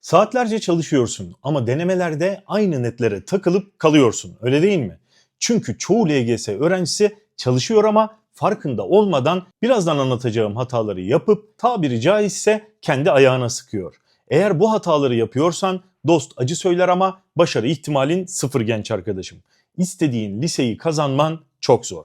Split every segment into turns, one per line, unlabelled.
Saatlerce çalışıyorsun ama denemelerde aynı netlere takılıp kalıyorsun öyle değil mi? Çünkü çoğu LGS öğrencisi çalışıyor ama farkında olmadan birazdan anlatacağım hataları yapıp tabiri caizse kendi ayağına sıkıyor. Eğer bu hataları yapıyorsan dost acı söyler ama başarı ihtimalin sıfır genç arkadaşım. İstediğin liseyi kazanman çok zor.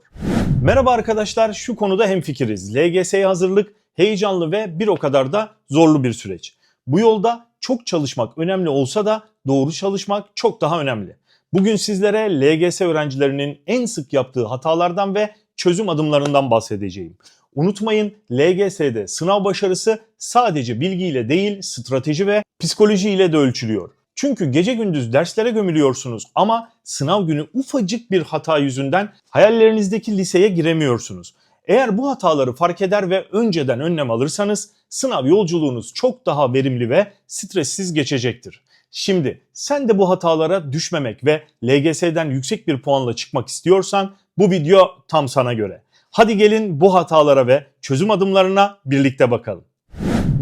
Merhaba arkadaşlar şu konuda hemfikiriz. LGS'ye hazırlık heyecanlı ve bir o kadar da zorlu bir süreç. Bu yolda çok çalışmak önemli olsa da doğru çalışmak çok daha önemli. Bugün sizlere LGS öğrencilerinin en sık yaptığı hatalardan ve çözüm adımlarından bahsedeceğim. Unutmayın LGS'de sınav başarısı sadece bilgiyle değil strateji ve psikolojiyle de ölçülüyor. Çünkü gece gündüz derslere gömülüyorsunuz ama sınav günü ufacık bir hata yüzünden hayallerinizdeki liseye giremiyorsunuz. Eğer bu hataları fark eder ve önceden önlem alırsanız sınav yolculuğunuz çok daha verimli ve stressiz geçecektir. Şimdi sen de bu hatalara düşmemek ve LGS'den yüksek bir puanla çıkmak istiyorsan bu video tam sana göre. Hadi gelin bu hatalara ve çözüm adımlarına birlikte bakalım.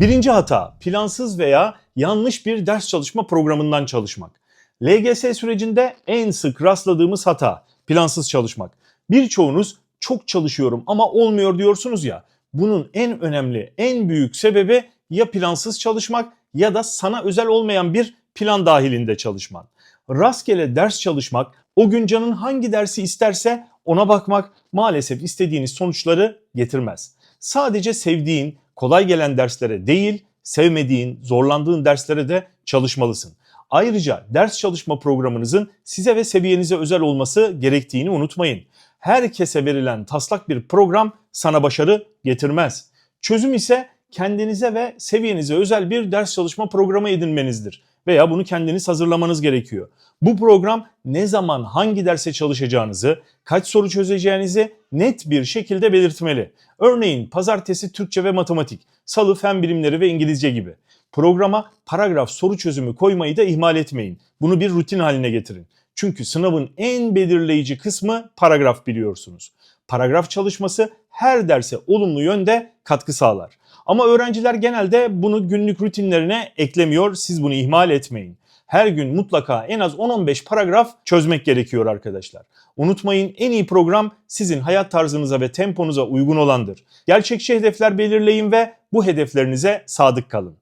Birinci hata plansız veya yanlış bir ders çalışma programından çalışmak. LGS sürecinde en sık rastladığımız hata plansız çalışmak. Birçoğunuz çok çalışıyorum ama olmuyor diyorsunuz ya. Bunun en önemli, en büyük sebebi ya plansız çalışmak ya da sana özel olmayan bir plan dahilinde çalışman. Rastgele ders çalışmak, o gün canın hangi dersi isterse ona bakmak maalesef istediğiniz sonuçları getirmez. Sadece sevdiğin, kolay gelen derslere değil, sevmediğin, zorlandığın derslere de çalışmalısın. Ayrıca ders çalışma programınızın size ve seviyenize özel olması gerektiğini unutmayın. Herkese verilen taslak bir program sana başarı getirmez. Çözüm ise kendinize ve seviyenize özel bir ders çalışma programı edinmenizdir veya bunu kendiniz hazırlamanız gerekiyor. Bu program ne zaman hangi derse çalışacağınızı, kaç soru çözeceğinizi net bir şekilde belirtmeli. Örneğin pazartesi Türkçe ve matematik, salı fen bilimleri ve İngilizce gibi. Programa paragraf soru çözümü koymayı da ihmal etmeyin. Bunu bir rutin haline getirin. Çünkü sınavın en belirleyici kısmı paragraf biliyorsunuz. Paragraf çalışması her derse olumlu yönde katkı sağlar. Ama öğrenciler genelde bunu günlük rutinlerine eklemiyor. Siz bunu ihmal etmeyin. Her gün mutlaka en az 10-15 paragraf çözmek gerekiyor arkadaşlar. Unutmayın en iyi program sizin hayat tarzınıza ve temponuza uygun olandır. Gerçekçi hedefler belirleyin ve bu hedeflerinize sadık kalın.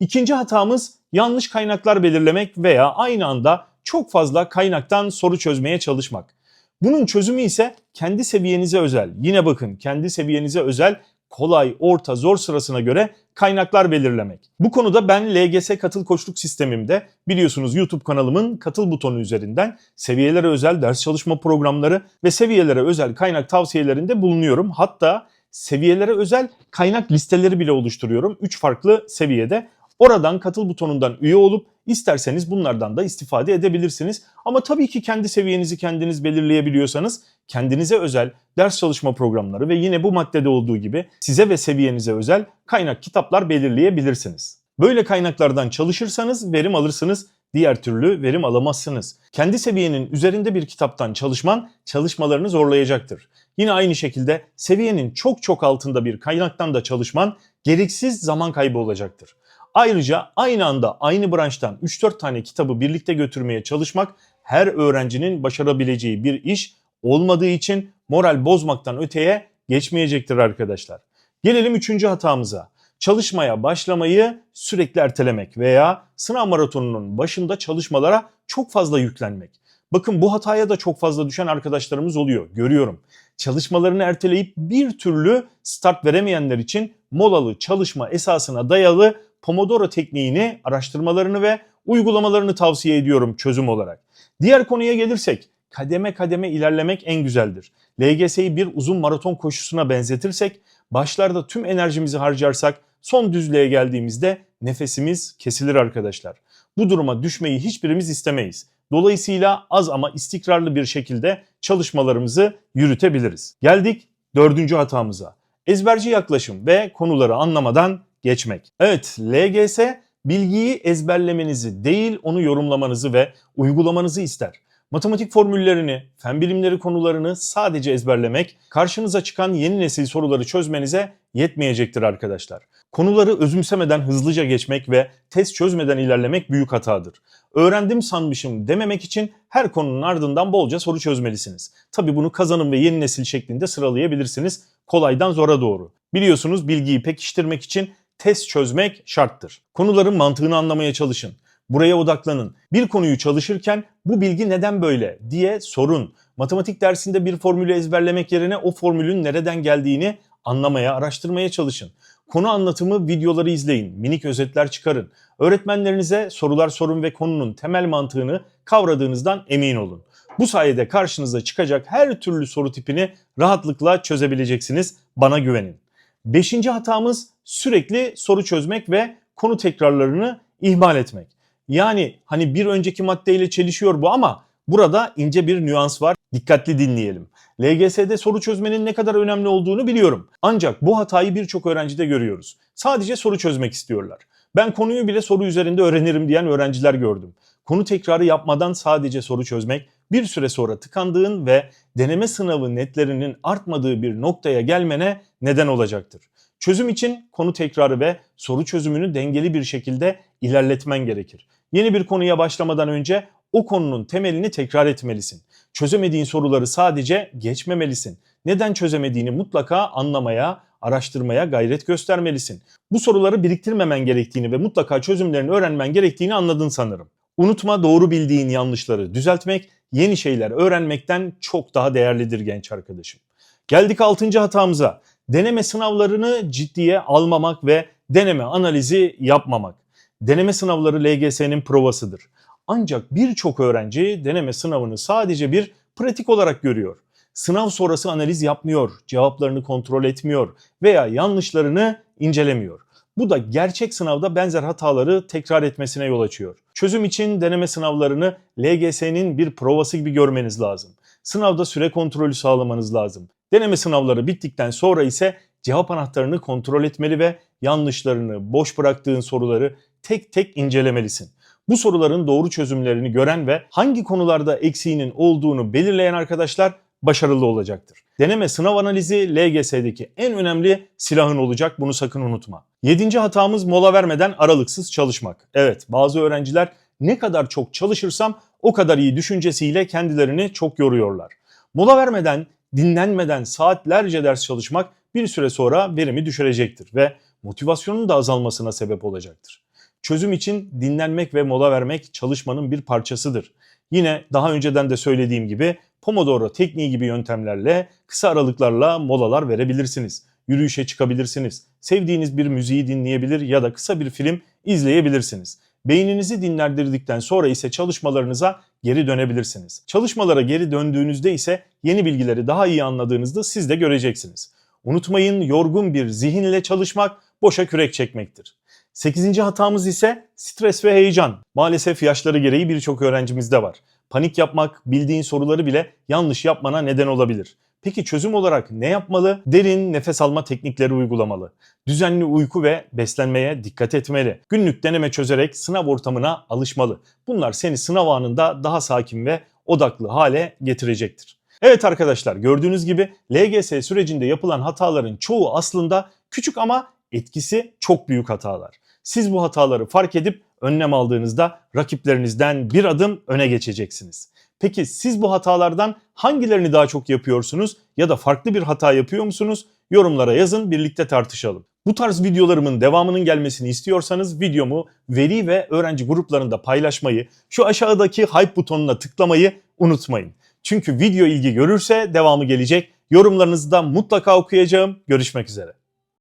İkinci hatamız yanlış kaynaklar belirlemek veya aynı anda çok fazla kaynaktan soru çözmeye çalışmak. Bunun çözümü ise kendi seviyenize özel. Yine bakın kendi seviyenize özel kolay, orta, zor sırasına göre kaynaklar belirlemek. Bu konuda ben LGS katıl koçluk sistemimde biliyorsunuz YouTube kanalımın katıl butonu üzerinden seviyelere özel ders çalışma programları ve seviyelere özel kaynak tavsiyelerinde bulunuyorum. Hatta seviyelere özel kaynak listeleri bile oluşturuyorum. 3 farklı seviyede. Oradan katıl butonundan üye olup isterseniz bunlardan da istifade edebilirsiniz. Ama tabii ki kendi seviyenizi kendiniz belirleyebiliyorsanız kendinize özel ders çalışma programları ve yine bu maddede olduğu gibi size ve seviyenize özel kaynak kitaplar belirleyebilirsiniz. Böyle kaynaklardan çalışırsanız verim alırsınız, diğer türlü verim alamazsınız. Kendi seviyenin üzerinde bir kitaptan çalışman çalışmalarını zorlayacaktır. Yine aynı şekilde seviyenin çok çok altında bir kaynaktan da çalışman gereksiz zaman kaybı olacaktır. Ayrıca aynı anda aynı branştan 3-4 tane kitabı birlikte götürmeye çalışmak her öğrencinin başarabileceği bir iş olmadığı için moral bozmaktan öteye geçmeyecektir arkadaşlar. Gelelim üçüncü hatamıza. Çalışmaya başlamayı sürekli ertelemek veya sınav maratonunun başında çalışmalara çok fazla yüklenmek. Bakın bu hataya da çok fazla düşen arkadaşlarımız oluyor. Görüyorum. Çalışmalarını erteleyip bir türlü start veremeyenler için molalı çalışma esasına dayalı Pomodoro tekniğini araştırmalarını ve uygulamalarını tavsiye ediyorum çözüm olarak. Diğer konuya gelirsek kademe kademe ilerlemek en güzeldir. LGS'yi bir uzun maraton koşusuna benzetirsek başlarda tüm enerjimizi harcarsak son düzlüğe geldiğimizde nefesimiz kesilir arkadaşlar. Bu duruma düşmeyi hiçbirimiz istemeyiz. Dolayısıyla az ama istikrarlı bir şekilde çalışmalarımızı yürütebiliriz. Geldik dördüncü hatamıza. Ezberci yaklaşım ve konuları anlamadan geçmek. Evet, LGS bilgiyi ezberlemenizi değil onu yorumlamanızı ve uygulamanızı ister. Matematik formüllerini, fen bilimleri konularını sadece ezberlemek karşınıza çıkan yeni nesil soruları çözmenize yetmeyecektir arkadaşlar. Konuları özümsemeden hızlıca geçmek ve test çözmeden ilerlemek büyük hatadır. Öğrendim sanmışım dememek için her konunun ardından bolca soru çözmelisiniz. Tabi bunu kazanım ve yeni nesil şeklinde sıralayabilirsiniz kolaydan zora doğru. Biliyorsunuz bilgiyi pekiştirmek için test çözmek şarttır. Konuların mantığını anlamaya çalışın. Buraya odaklanın. Bir konuyu çalışırken bu bilgi neden böyle diye sorun. Matematik dersinde bir formülü ezberlemek yerine o formülün nereden geldiğini anlamaya, araştırmaya çalışın. Konu anlatımı videoları izleyin, minik özetler çıkarın. Öğretmenlerinize sorular sorun ve konunun temel mantığını kavradığınızdan emin olun. Bu sayede karşınıza çıkacak her türlü soru tipini rahatlıkla çözebileceksiniz. Bana güvenin. Beşinci hatamız sürekli soru çözmek ve konu tekrarlarını ihmal etmek. Yani hani bir önceki maddeyle çelişiyor bu ama burada ince bir nüans var. Dikkatli dinleyelim. LGS'de soru çözmenin ne kadar önemli olduğunu biliyorum. Ancak bu hatayı birçok öğrencide görüyoruz. Sadece soru çözmek istiyorlar. Ben konuyu bile soru üzerinde öğrenirim diyen öğrenciler gördüm. Konu tekrarı yapmadan sadece soru çözmek bir süre sonra tıkandığın ve deneme sınavı netlerinin artmadığı bir noktaya gelmene neden olacaktır. Çözüm için konu tekrarı ve soru çözümünü dengeli bir şekilde ilerletmen gerekir. Yeni bir konuya başlamadan önce o konunun temelini tekrar etmelisin. Çözemediğin soruları sadece geçmemelisin. Neden çözemediğini mutlaka anlamaya, araştırmaya gayret göstermelisin. Bu soruları biriktirmemen gerektiğini ve mutlaka çözümlerini öğrenmen gerektiğini anladın sanırım. Unutma doğru bildiğin yanlışları düzeltmek yeni şeyler öğrenmekten çok daha değerlidir genç arkadaşım. Geldik 6. hatamıza. Deneme sınavlarını ciddiye almamak ve deneme analizi yapmamak. Deneme sınavları LGS'nin provasıdır. Ancak birçok öğrenci deneme sınavını sadece bir pratik olarak görüyor. Sınav sonrası analiz yapmıyor, cevaplarını kontrol etmiyor veya yanlışlarını incelemiyor. Bu da gerçek sınavda benzer hataları tekrar etmesine yol açıyor. Çözüm için deneme sınavlarını LGS'nin bir provası gibi görmeniz lazım. Sınavda süre kontrolü sağlamanız lazım. Deneme sınavları bittikten sonra ise cevap anahtarını kontrol etmeli ve yanlışlarını, boş bıraktığın soruları tek tek incelemelisin. Bu soruların doğru çözümlerini gören ve hangi konularda eksiğinin olduğunu belirleyen arkadaşlar başarılı olacaktır. Deneme sınav analizi LGS'deki en önemli silahın olacak bunu sakın unutma. Yedinci hatamız mola vermeden aralıksız çalışmak. Evet bazı öğrenciler ne kadar çok çalışırsam o kadar iyi düşüncesiyle kendilerini çok yoruyorlar. Mola vermeden, dinlenmeden saatlerce ders çalışmak bir süre sonra verimi düşürecektir ve motivasyonun da azalmasına sebep olacaktır. Çözüm için dinlenmek ve mola vermek çalışmanın bir parçasıdır. Yine daha önceden de söylediğim gibi Pomodoro tekniği gibi yöntemlerle kısa aralıklarla molalar verebilirsiniz. Yürüyüşe çıkabilirsiniz. Sevdiğiniz bir müziği dinleyebilir ya da kısa bir film izleyebilirsiniz. Beyninizi dinlendirdikten sonra ise çalışmalarınıza geri dönebilirsiniz. Çalışmalara geri döndüğünüzde ise yeni bilgileri daha iyi anladığınızda siz de göreceksiniz. Unutmayın yorgun bir zihinle çalışmak boşa kürek çekmektir. 8. hatamız ise stres ve heyecan. Maalesef yaşları gereği birçok öğrencimizde var. Panik yapmak, bildiğin soruları bile yanlış yapmana neden olabilir. Peki çözüm olarak ne yapmalı? Derin nefes alma teknikleri uygulamalı. Düzenli uyku ve beslenmeye dikkat etmeli. Günlük deneme çözerek sınav ortamına alışmalı. Bunlar seni sınav anında daha sakin ve odaklı hale getirecektir. Evet arkadaşlar gördüğünüz gibi LGS sürecinde yapılan hataların çoğu aslında küçük ama etkisi çok büyük hatalar. Siz bu hataları fark edip önlem aldığınızda rakiplerinizden bir adım öne geçeceksiniz. Peki siz bu hatalardan hangilerini daha çok yapıyorsunuz ya da farklı bir hata yapıyor musunuz? Yorumlara yazın birlikte tartışalım. Bu tarz videolarımın devamının gelmesini istiyorsanız videomu veri ve öğrenci gruplarında paylaşmayı, şu aşağıdaki hype butonuna tıklamayı unutmayın. Çünkü video ilgi görürse devamı gelecek. Yorumlarınızı da mutlaka okuyacağım. Görüşmek üzere.